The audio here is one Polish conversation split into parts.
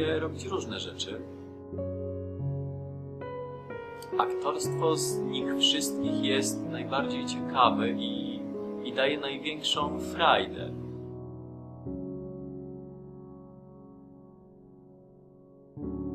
lubię robić różne rzeczy. Aktorstwo z nich wszystkich jest najbardziej ciekawe i, i daje największą frajdę. Jedną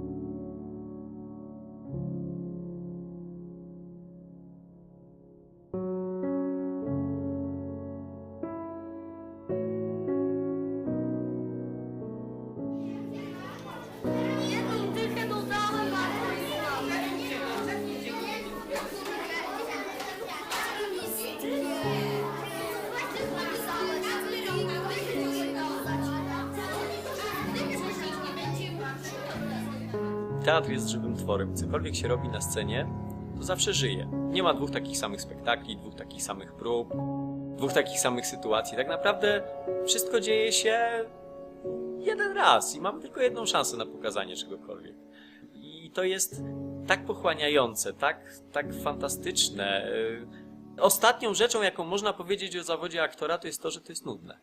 Teatr jest żywym tworem. Cokolwiek się robi na scenie, to zawsze żyje. Nie ma dwóch takich samych spektakli, dwóch takich samych prób, dwóch takich samych sytuacji. Tak naprawdę wszystko dzieje się jeden raz i mamy tylko jedną szansę na pokazanie czegokolwiek. I to jest tak pochłaniające, tak, tak fantastyczne. Yy, Ostatnią rzeczą, jaką można powiedzieć o zawodzie aktora, to jest to, że to jest nudne.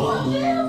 Whoa.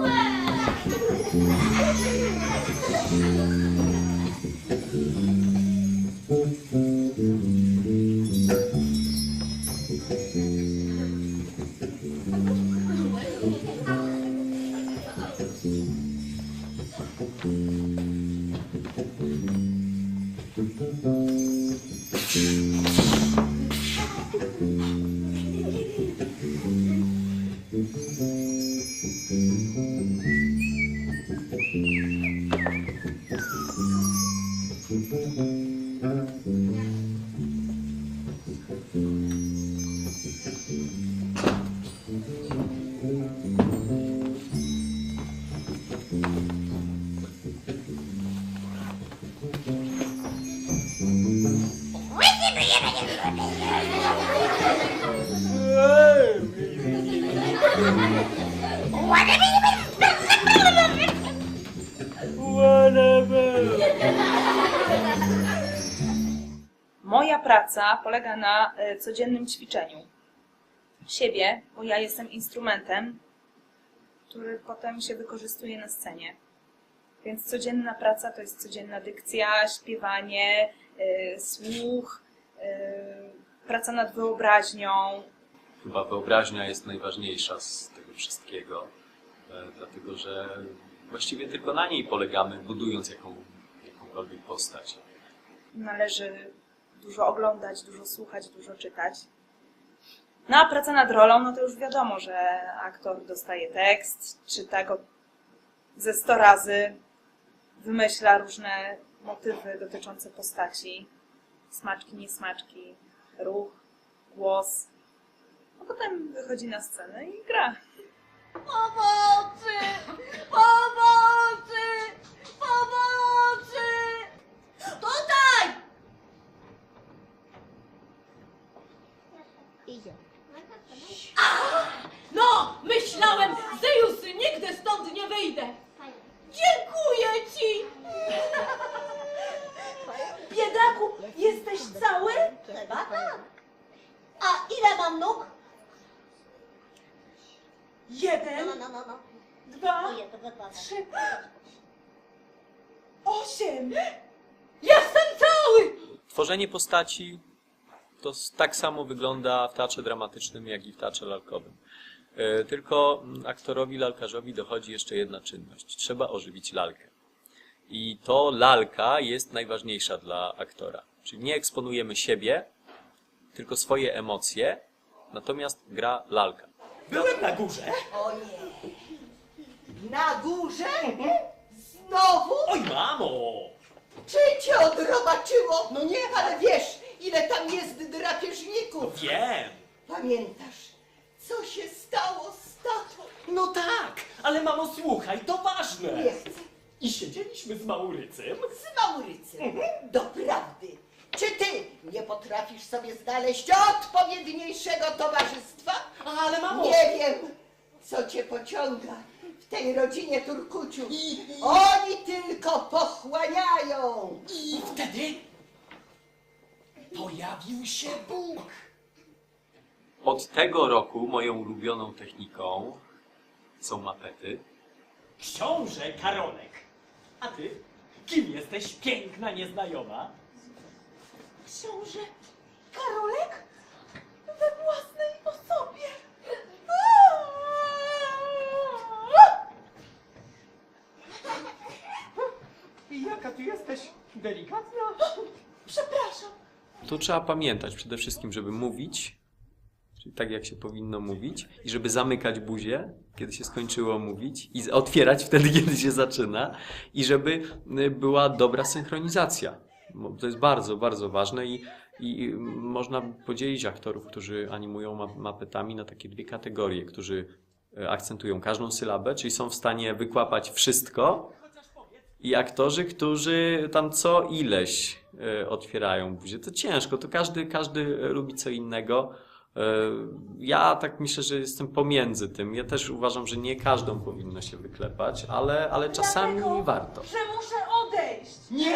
Moja praca polega na e, codziennym ćwiczeniu siebie, bo ja jestem instrumentem, który potem się wykorzystuje na scenie. Więc codzienna praca to jest codzienna dykcja, śpiewanie, e, słuch, e, praca nad wyobraźnią. Chyba wyobraźnia jest najważniejsza z tego wszystkiego, dlatego że właściwie tylko na niej polegamy, budując jaką, jakąkolwiek postać. Należy dużo oglądać, dużo słuchać, dużo czytać. No a praca nad rolą, no to już wiadomo, że aktor dostaje tekst, czyta go ze 100 razy, wymyśla różne motywy dotyczące postaci, smaczki, niesmaczki, ruch, głos. A potem wychodzi na scenę i gra. Pomocy! Pomocy! Pomocy! Tutaj! Idzie. No, myślałem, że już nigdy stąd nie wyjdę. Dziękuję ci! Biedaku, jesteś cały? Chyba tak. A ile mam nóg? Jeden, No, no, no, no. dwa, Ojej, to wypada. trzy, osiem. Jestem cały! Tworzenie postaci to s- tak samo wygląda w teatrze dramatycznym, jak i w teatrze lalkowym. E, Tylko mm, aktorowi lalkarzowi dochodzi jeszcze jedna czynność. Trzeba ożywić lalkę. I to lalka jest najważniejsza dla aktora. Czyli nie eksponujemy siebie, tylko swoje emocje, natomiast gra lalka. Byłem na górze. Ojej. Na górze? Znowu? Oj, mamo! Czy cię odrobaczyło? No nie, ale wiesz, ile tam jest drapieżników. Wiem. Pamiętasz, co się stało z tatą? No tak, ale mamo, słuchaj, to ważne. Nie chcę. I siedzieliśmy z Maurycym. Z Maurycem. Doprawdy. Czy ty nie potrafisz sobie znaleźć odpowiedniejszego towarzystwa? Ale mamo... Nie wiem, co cię pociąga w tej rodzinie Turkuciu. I- Oni tylko pochłaniają. I wtedy pojawił się Bóg. Od tego roku moją ulubioną techniką są mapety. Książę Karolek. A ty? Kim jesteś, piękna nieznajoma? Książę Karolek we własnej osobie. I jaka ty jesteś delikatna? Przepraszam. Tu trzeba pamiętać przede wszystkim, żeby mówić, czyli tak jak się powinno mówić, i żeby zamykać buzię, kiedy się skończyło mówić, i otwierać wtedy, kiedy się zaczyna, i żeby y, była dobra synchronizacja. Bo to jest bardzo, bardzo ważne i, i można podzielić aktorów, którzy animują ma- mapetami na takie dwie kategorie, którzy y, akcentują każdą sylabę, czyli są w stanie wykłapać wszystko, i aktorzy, którzy tam co ileś e, otwierają buzię. To ciężko, to każdy, każdy e, lubi co innego. E, Ja tak myślę, że jestem pomiędzy tym. Ja też uważam, że nie każdą powinno się wyklepać, ale, ale czasami Dlatego, warto. że muszę odejść. Nie!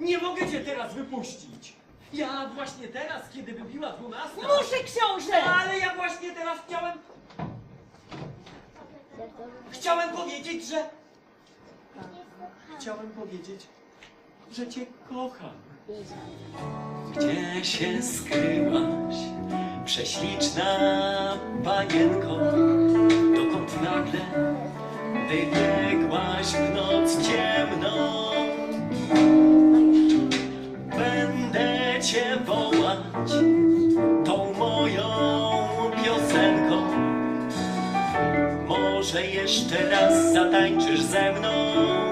Nie mogę cię teraz wypuścić. Ja właśnie teraz, kiedy wybiła dwunasta... Muszę, książę. Ale ja właśnie teraz chciałem... Chciałem powiedzieć, że... Chciałem powiedzieć, że cię kocham. Gdzie się skryłaś, prześliczna panienko? Dokąd nagle wybiegłaś w noc ciemną? Będę cię wołać tą moją piosenką. Może jeszcze raz zatańczysz ze mną.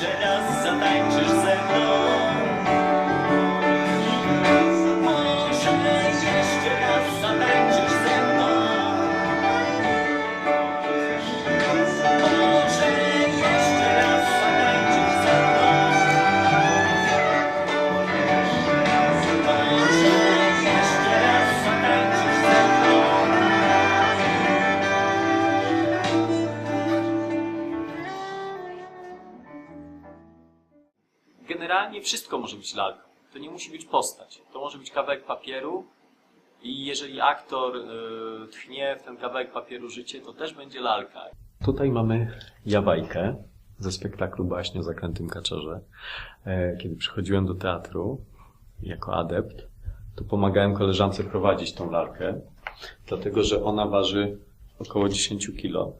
Jeszcze raz zatańczysz ze mną. Generalnie wszystko może być lalką. To nie musi być postać. To może być kawałek papieru i jeżeli aktor y, tchnie w ten kawałek papieru życie, to też będzie lalka. Tutaj mamy Jawajkę ze spektaklu Baśnie o zaklętym kaczorze. E, Kiedy przychodziłem do teatru jako adept, to pomagałem koleżance prowadzić tą lalkę, dlatego że ona waży około 10 kilo,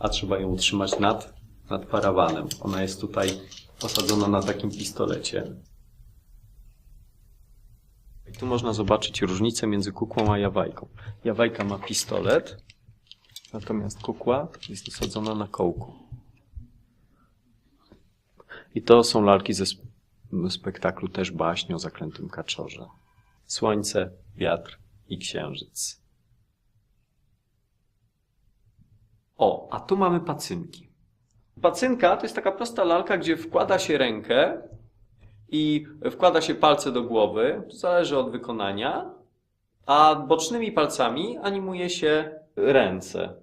a trzeba ją utrzymać nad, nad parawanem. Ona jest tutaj osadzona na takim pistolecie. I tu można zobaczyć różnicę między kukłą a jawajką. Jawajka ma pistolet, natomiast kukła jest osadzona na kołku. I to są lalki ze sp- spektaklu też baśni o zaklętym kaczorze. Słońce, wiatr i księżyc. O, a tu mamy pacynki. Pacynka to jest taka prosta lalka, gdzie wkłada się rękę i wkłada się palce do głowy, to zależy od wykonania, a bocznymi palcami animuje się ręce.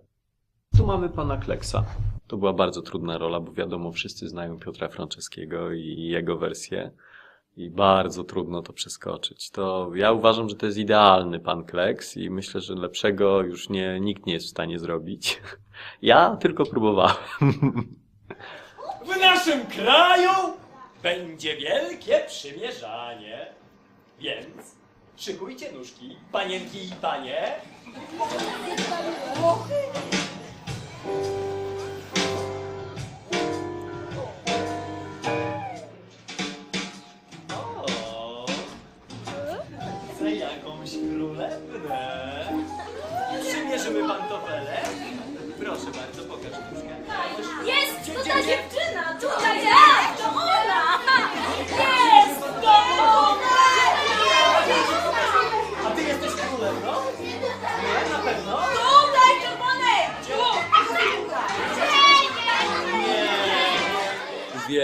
Tu mamy pana Kleksa. To była bardzo trudna rola, bo wiadomo, wszyscy znają Piotra Franceskiego i jego wersję. I bardzo trudno to przeskoczyć. To ja uważam, że to jest idealny pan Kleks i myślę, że lepszego już nie, nikt nie jest w stanie zrobić. Ja tylko próbowałem. W naszym kraju będzie wielkie przymierzanie. Więc szykujcie nóżki, panienki i panie.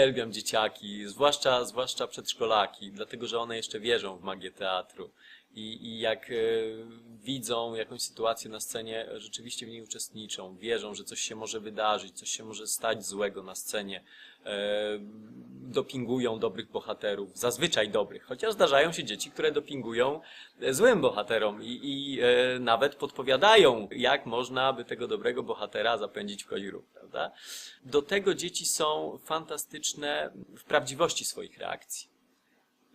Uwielbiam dzieciaki, zwłaszcza, zwłaszcza przedszkolaki, dlatego że one jeszcze wierzą w magię teatru. I, i jak e, widzą jakąś sytuację na scenie, rzeczywiście w niej uczestniczą, wierzą, że coś się może wydarzyć, coś się może stać złego na scenie. E, dopingują dobrych bohaterów, zazwyczaj dobrych, chociaż zdarzają się dzieci, które dopingują e, złym bohaterom i, i e, nawet podpowiadają, jak można by tego dobrego bohatera zapędzić w kozi prawda? Do tego dzieci są fantastyczne w prawdziwości swoich reakcji.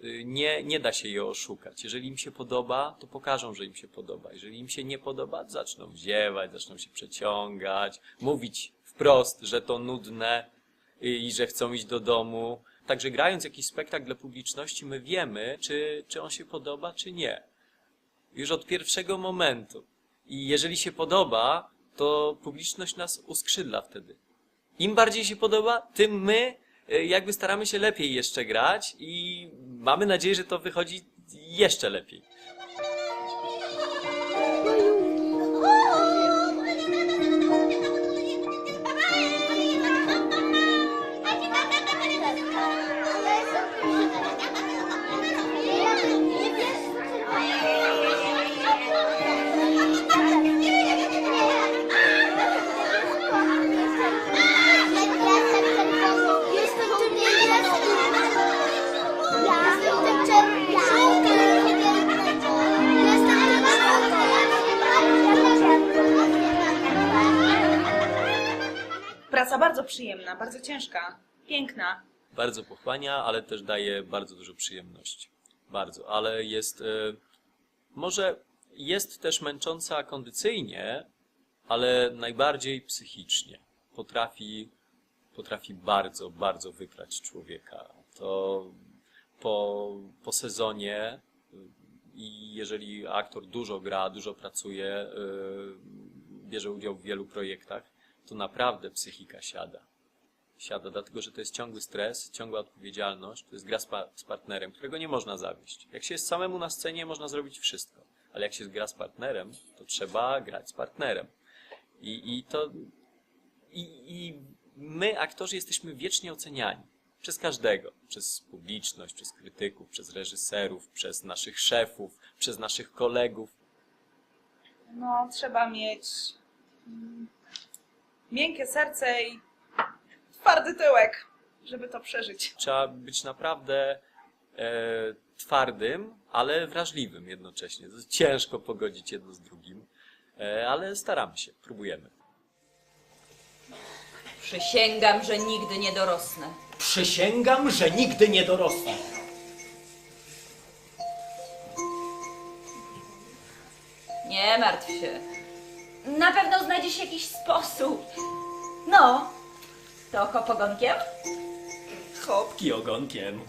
Y, Nie, nie da się je oszukać. Jeżeli im się podoba, to pokażą, że im się podoba. Jeżeli im się nie podoba, zaczną ziewać, zaczną się przeciągać, mówić wprost, że to nudne i, i że chcą iść do domu. Także grając jakiś spektakl dla publiczności, my wiemy, czy, czy on się podoba, czy nie. Już od pierwszego momentu. I jeżeli się podoba, to publiczność nas uskrzydla wtedy. Im bardziej się podoba, tym my y, jakby staramy się lepiej jeszcze grać i mamy nadzieję, że to wychodzi jeszcze lepiej. Praca bardzo przyjemna, bardzo ciężka, piękna. Bardzo pochłania, ale też daje bardzo dużo przyjemności. Bardzo, ale jest, e, może jest też męcząca kondycyjnie, ale najbardziej psychicznie. Potrafi, potrafi bardzo, bardzo wyprać człowieka. To po, po sezonie y, i jeżeli aktor dużo gra, dużo pracuje, y, bierze udział w wielu projektach, to naprawdę psychika siada. Siada, dlatego że to jest ciągły stres, ciągła odpowiedzialność, to jest gra z, pa- z partnerem, którego nie można zawieść. Jak się jest samemu na scenie, można zrobić wszystko, ale jak się gra z partnerem, to trzeba grać z partnerem. I, i to i, I my, aktorzy, jesteśmy wiecznie oceniani. Przez każdego. Przez publiczność, przez krytyków, przez reżyserów, przez naszych szefów, przez naszych kolegów. No, trzeba mieć mm, miękkie serce i twardy tyłek, żeby to przeżyć. Trzeba być naprawdę e, twardym, ale wrażliwym jednocześnie. To jest ciężko pogodzić jedno z drugim, e, ale staramy się, próbujemy. Przysięgam, że nigdy nie dorosnę. Przysięgam, że nigdy nie dorosnę. Nie martw się. Na pewno znajdzie się jakiś sposób. No, to hop ogonkiem? Chopki ogonkiem.